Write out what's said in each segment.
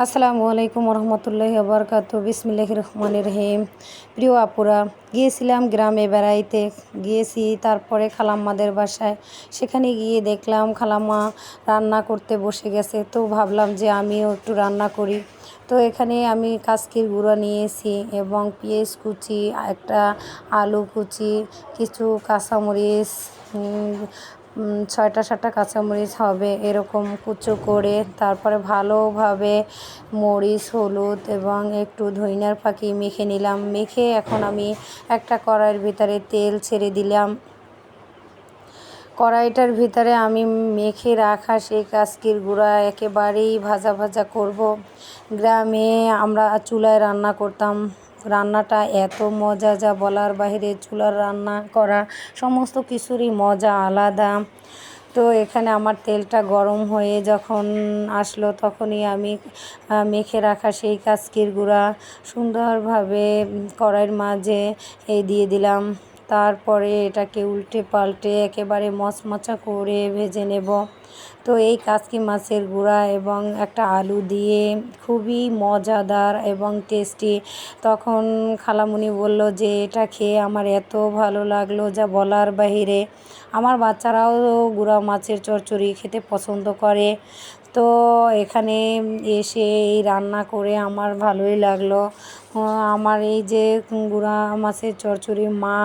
আসসালামু আলাইকুম রহমতুল্লাহি আবরকাত বিসমিল্লাহ রহমান রহিম। প্রিয় আপুরা, গিয়েছিলাম গ্রামে বেড়াইতে। গিয়েছি তারপরে খালাম্মাদের বাসায়। সেখানে গিয়ে দেখলাম খালাম্মা রান্না করতে বসে গেছে। তো ভাবলাম যে আমিও একটু রান্না করি। তো এখানে আমি কাসকির গুঁড়া নিয়েছি এবং পেঁয়াজ কুচি, একটা আলু কুচি, কিছু কাঁচামরিচ ছয়টা সাতটা কাঁচামরিচ হবে, এরকম কুচো করে, তারপরে ভালোভাবে মরিচ, হলুদ এবং একটু ধইনার পাখি মেখে নিলাম। মেখে এখন আমি একটা কড়াইয়ের ভিতরে তেল ছেড়ে দিলাম। কড়াইটার ভিতরে আমি মেখে রাখা সেই কাসকির গুঁড়া একেবারেই ভাজা ভাজা করব। গ্রামে আমরা চুলায় রান্না করতাম। রান্নাটা এত মজা, যা বলার বাইরে চুলার রান্না করা সমস্ত কিছুরই মজা আলাদা। তো এখানে আমার তেলটা গরম হয়ে যখন আসলো তখনই আমি মেখে রাখা সেই কাসকির গুঁড়া সুন্দরভাবে কড়াইয়ের মাঝে এই দিয়ে দিলাম। তারপরে এটাকে উল্টে পাল্টে একেবারে মচমচা করে ভেজে নেব। তো এই কাসকি মাছের গুঁড়া এবং একটা আলু দিয়ে খুবই মজাদার এবং টেস্টি। তখন খালামুনি বলল যে, এটা খেয়ে আমার এত ভালো লাগল যা বলার বাহিরে। আমার বাচ্চারাও গুঁড়া মাছের চচ্চড়ি খেতে পছন্দ করে। তো এখানে এসে এই রান্না করে আমার ভালোই লাগল। আমার এই যে গুঁড়া মাছের চচ্চড়ি মা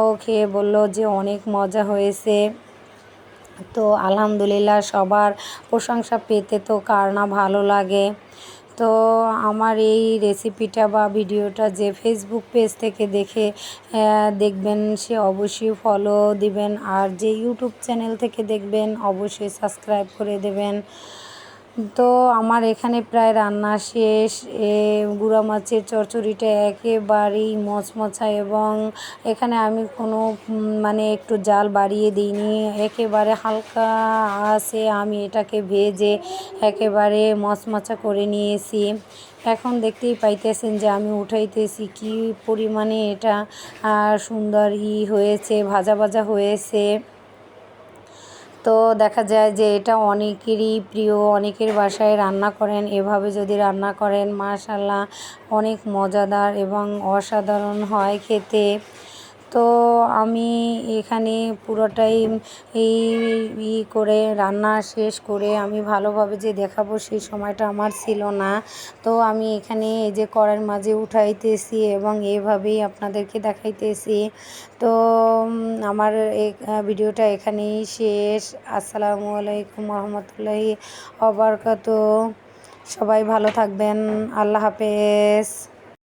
ও খেয়ে বলল যে, অনেক মজা হয়েছে। তো আলহামদুলিল্লাহ সবার প্রশংসা পেতে তো কার না ভালো লাগে। তো আমার এই রেসিপিটা বা ভিডিওটা যে ফেসবুক পেজ থেকে দেখে দেখবেন, সে অবশ্যই ফলো দিবেন। আর যে ইউটিউব চ্যানেল থেকে দেখবেন, অবশ্যই সাবস্ক্রাইব করে দেবেন। তো আমার এখানে প্রায় রান্না শেষ, এ গুঁড়া মাছের চচ্চড়িটা একেবারেই মচমচা এবং এখানে আমি কোনো মানে একটু জাল বাড়িয়ে দিইনি। একেবারে হালকা আছে, আমি এটাকে ভেজে একেবারে মচমচা করে নিয়েছি। এখন দেখতেই পাইতেছেন যে আমি উঠাইতেছি কি পরিমাণে এটা সুন্দর ই হয়েছে, ভাজা ভাজা হয়েছে। তো দেখা যায় যে এটা অনেকেরই প্রিয়, অনেকের বাসায় রান্না করেন। এভাবে যদি রান্না করেন মাশাল্লাহ অনেক মজাদার এবং অসাধারণ হয় খেতে। তো আমি এখানে পুরোটাই এই ই করে রান্না শেষ করে আমি ভালোভাবে যে দেখাবো সেই সময়টা আমার ছিল না। তো আমি এখানে এই যে কড়াইয়ের মাঝে উঠাইতেছি এবং এভাবেই আপনাদেরকে দেখাইতেছি। তো আমার ভিডিওটা এখানেই শেষ। আসসালামু আলাইকুম রহমতুল্লাহি অবরকাত সবাই ভালো থাকবেন। আল্লাহ হাফেজ।